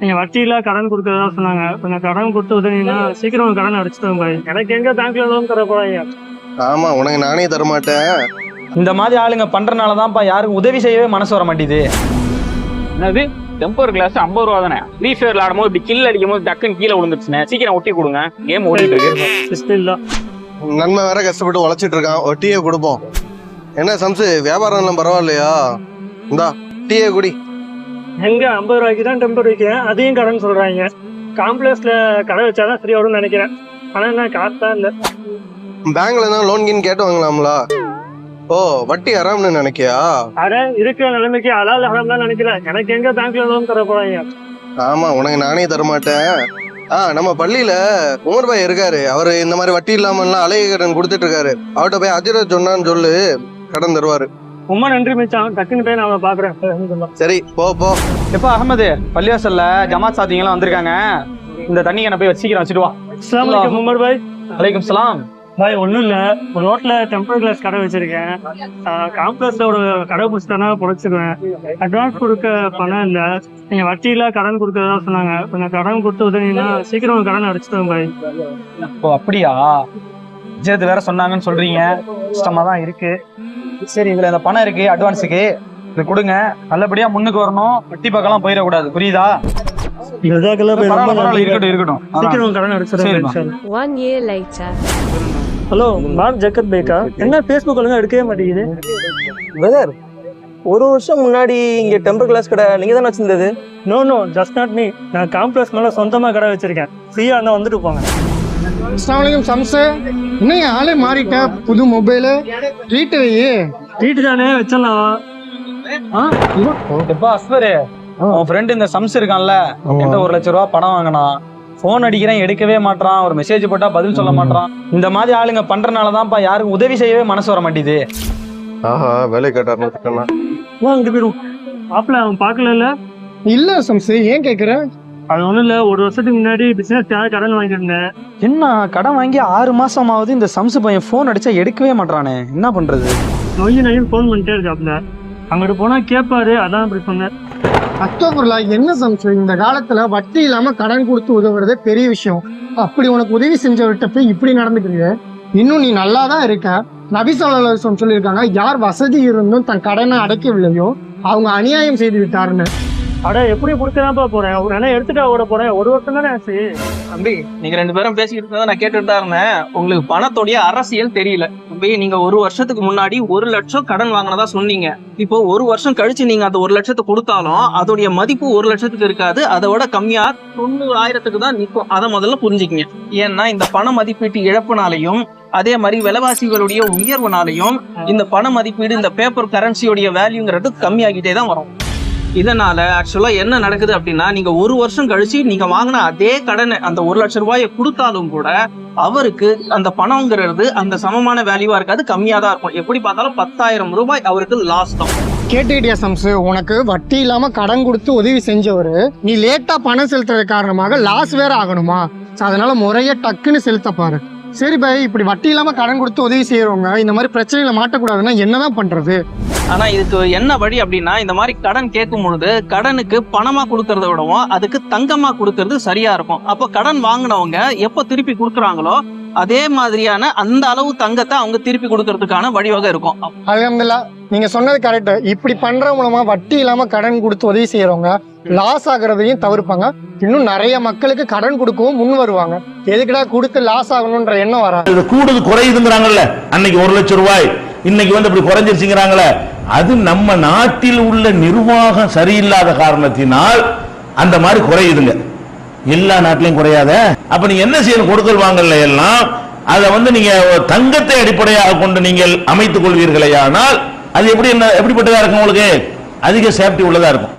நீங்க வட்டியில கடன் கொடுக்கறதா சொன்னாங்க. கொஞ்சம் கடன் கொடுத்து உதவினா சீக்கிரம் கடன் அடிச்சுட்டு பாய் எனக்கு எங்க பேங்க்ல லோன் தர போறாங்க ஆமா உனக்கு நானே தரமாட்டேன். இந்த மாதிரி ஆளுங்க பண்றனால தான்ப்பா யாருக்கும் உதவி செய்யவே மனசு வர மாட்டேது. என்னது? டெம்பர் கிளாஸ் ஐம்பது ரூபா தானே? ஃப்ரீ ஃபயர் ஆடும்போது இப்படி கில் அடிக்கும் போது டக்குன்னு கீழே விழுந்துருச்சுனே. சீக்கிரம் ஒட்டி கொடுங்க. கேம் ஓடிட்டு இருக்கு. சிஸ்டம் இல்ல. நன்மை வேற கஷ்டப்பட்டு உழைச்சிட்டு இருக்கான். ஒரு டீயை கொடுப்போம். என்ன சம்சு வியாபாரம் எல்லாம் பரவாயில்லையா? இந்தா டீயை குடி. எங்க ஐம்பது ரூபாய்க்கு தான் டெம்பர் வைக்கிறேன். அதையும் கடன் சொல்றாங்க. காம்ப்ளெக்ஸ்ல கடை வச்சாதான் சரி வரும்னு நினைக்கிறேன். ஆனா என்ன காசு தான் இல்ல. பேங்க்ல தான் லோன் கீன் கேட்டு வாங்கலாம்ல ஓ வட்டி ஹராம்னு நினைக்கியா? அட இருக்கிற நிலைமைக்கு அலால் ஹரம் தான் நினைக்கிறேன் எனக்கு எங்க பேங்க்ல லோன் தர போறாங்க? ஆமா உனக்கு நானே தரமாட்டேன். ஆ நம்ம பள்ளியில உமர் பாய் இருக்காரு. அவரு இந்த மாதிரி வட்டி இல்லாமல்லாம் அலைய கடன் கொடுத்துட்டு இருக்காரு. அவர்கிட்ட போய் அஜிர சொன்னான்னு சொல்லு. கடன் தருவாரு. ரொம்ப நன்றி மச்சான். டக்குன்னு போய் நான் அவனை பாக்குறேன். சரி போ போ. எப்பா அகமது பள்ளிவாசல்ல ஜமாத் சாத்திங்கெல்லாம் வந்திருக்காங்க. இந்த தண்ணியை நான் போய் வச்சு சீக்கிரம் வச்சுட்டு வா. அஸ்ஸலாமு அலைக்கும் உமர் பாய். வலைக்கும் சலாம். பாய் ஒன்றும் இல்லை. ஒரு ரோட்ல டெம்பர் கிளாஸ் கடை வச்சிருக்கேன். காம்ப்ளெக்ஸ்ல ஒரு கடை பிடிச்சிட்டா பொழைச்சிருவேன் அட்வான்ஸ் கொடுக்க பணம் இல்லை. நீங்க வட்டியில கடன் கொடுக்கறதா சொன்னாங்க. கொஞ்சம் கடன் கொடுத்து உதவினா சீக்கிரம் கடன் அடிச்சுட்டு பாய். ஓ அப்படியா? விஜயத்து வேற சொன்னாங்கன்னு சொல்றீங்க. கஷ்டமா தான் இருக்கு. சரி இதுல இந்த பணம் இருக்கு அட்வான்ஸுக்கு இது கொடுங்க. நல்லபடியா முன்னுக்கு வரணும். வட்டி பக்கம்லாம் போயிடக்கூடாது. புரியுதா. இருக்கட்டும். இருக்கட்டும் One year later. Hello Mark ஜக்கத் பேக்கா? என்ன ஃபேஸ்புக் ஒழுங்கா எடுக்கவே மாட்டேங்குது. பிரதர் ஒரு வருஷம் முன்னாடி இங்க டெம்பர் கிளாஸ் கடை நீங்க தானே வச்சிருந்தது? No no just not me நான் காம்ப்ளெக்ஸ் மேல சொந்தமா கடை வச்சிருக்கேன். ஃப்ரீயா இருந்தா வந்துட்டு போங்க. அஸ்லாம் சம்சு. இன்னும் ஆளே மாறிட்ட. புது மொபைலு ரீட்டு வை. வீட்டு தானே வச்சிடலாம். எப்பா அஸ்வரு. உன் ஃப்ரெண்ட் இந்த சம்ஸ் இருக்கான்ல என்கிட்ட ஒரு லட்ச ரூபா பணம் வாங்கினான் போன் அடிக்கிறேன் எடுக்கவே மாட்றான் ஒரு மெசேஜ் போட்டா பதில் சொல்ல மாட்றான். இந்த மாதிரி ஆளுங்க பண்றனால தான்ப்பா யாருக்கும் உதவி செய்யவே மனசு வர மாட்டேது. ஆஹா வேலை கேட்டாருன்னு வா போயிரும் மாப்பிள்ள அவன் பார்க்கல இல்ல சம்சு ஏன் கேக்குற? அது ஒண்ணும் இல்ல ஒரு வருஷத்துக்கு முன்னாடி பிசினஸ் கடன் வாங்கியிருந்தேன் என்ன கடன் வாங்கி ஆறு மாசம் ஆகுது இந்த சம்சு பையன் போன் அடிச்சா எடுக்கவே மாட்றானே? என்ன பண்றது? நொய்யு நொய்யும் ஃபோன் பண்ணிட்டே இருக்காப்ல. அங்கிட்டு போனா கேட்பாரு அதான் அப்படி சொன்னேன். அக்டோபர்ல என்ன சம்சு? இந்த காலத்துல வட்டி இல்லாம கடன் கொடுத்து உதவுறதே பெரிய விஷயம். அப்படி உனக்கு உதவி செஞ்சவர்கிட்ட போய் இப்படி நடந்துக்கிறீங்க? இன்னும் நீ நல்லா தான் இருக்க. நபி சொல்லலாம் சொல்லியிருக்காங்க யார் வசதி இருந்தும் தன் கடனை அடைக்கவில்லையோ அவங்க அநியாயம் செய்து விட்டாருன்னு. அட எப்படி கொடுக்கதான்ப்பா போறேன்? ஒரு நினை எடுத்துட்டா ஓட போறேன். ஒரு வருஷம் தானே ஆச்சு. தம்பி நீங்க ரெண்டு பேரும் பேசிக்கிட்டு இருந்ததை நான் கேட்டுட்டு தான் இருந்தேன். உங்களுக்கு பணத்தோடைய அரசியல் தெரியல. தம்பி நீங்க ஒரு வருஷத்துக்கு முன்னாடி ஒரு லட்சம் கடன் வாங்கினதா சொன்னீங்க. இப்போ ஒரு வருஷம் கழிச்சு நீங்க அந்த ஒரு லட்சத்தை கொடுத்தாலும் அதோடைய மதிப்பு ஒரு லட்சத்துக்கு இருக்காது. அதோட கம்மியா தொண்ணூறு ஆயிரத்துக்கு தான் நிற்கும். அதை முதல்ல புரிஞ்சுக்கங்க. ஏன்னா இந்த பண மதிப்பீட்டு இழப்புனாலையும் அதே மாதிரி விலைவாசிகளுடைய உயர்வுனாலையும் இந்த பண மதிப்பீடு இந்த பேப்பர் கரன்சியோடைய வேல்யூங்கிறது கம்மியாகிட்டே தான் வரும். இதனால ஆக்சுவலா என்ன நடக்குது அப்படின்னா நீங்க ஒரு வருஷம் கழிச்சு நீங்க வாங்கின அதே கடனை அந்த ஒரு லட்சம் ரூபாயை கொடுத்தாலும் கூட அவருக்கு அந்த பணம்ங்கிறது அந்த சமமான வேல்யூவா இருக்காது கம்மியா தான் இருக்கும். எப்படி பார்த்தாலும் பத்தாயிரம் ரூபாய் அவருக்கு லாஸ் தான். கேட்டுக்கிட்டியா சம்சு? உனக்கு வட்டி இல்லாம கடன் கொடுத்து உதவி செஞ்சவரு நீ லேட்டா பணம் செலுத்துறது காரணமாக லாஸ் வேற ஆகணுமா? அதனால முறைய டக்குன்னு செலுத்த பாரு. சரி பாய் இப்படி வட்டி இல்லாம கடன் கொடுத்து உதவி செய்யறவங்க இந்த மாதிரி பிரச்சனைகளை மாட்டக்கூடாதுன்னா என்னதான் பண்றது? ஆனா இதுக்கு என்ன வழி அப்படின்னா இந்த மாதிரி கடன் கேட்கும் பொழுது கடனுக்கு பணமா கொடுக்கறத விடவும் அதுக்கு தங்கமா கொடுக்கறது சரியா இருக்கும். அப்போ கடன் வாங்கினவங்க எப்போ திருப்பி கொடுக்குறாங்களோ அதே மாதிரியான அந்த அளவு தங்கத்தை அவங்க திருப்பி கொடுக்கறதுக்கான வழிவகை இருக்கும். அலமதுல்லா நீங்க சொன்னது கரெக்ட் இப்படி பண்ற மூலமா வட்டி இல்லாம கடன் கொடுத்து உதவி செய்யறவங்க லாஸ் ஆகுறதையும் தவிர்ப்பாங்க. இன்னும் நிறைய மக்களுக்கு கடன் கொடுக்கவும் முன் வருவாங்க. எதுக்குடா கொடுத்து லாஸ் ஆகணும்ன்ற எண்ணம் வராது. இது கூடுது குறையுதுங்கிறாங்கல்ல. அன்னைக்கு ஒரு லட்சம் ரூபாய். இன்னைக்கு வந்து இப்படி குறைஞ்சிருச்சுங்கிறாங்களே. அது நம்ம நாட்டில் உள்ள நிர்வாகம் சரியில்லாத காரணத்தினால் அந்த மாதிரி குறையுதுங்க. எல்லா நாட்டிலையும் குறையாத. அப்ப நீங்க என்ன செய்யணும்? கொடுக்கல் வாங்கல எல்லாம். அதை வந்து நீங்க தங்கத்தை அடிப்படையாக கொண்டு நீங்கள் அமைத்துக் கொள்வீர்களே ஆனால் அது எப்படி என்ன எப்படிப்பட்டதா இருக்கும் உங்களுக்கு? அதிக சேஃப்டி உள்ளதா இருக்கும்.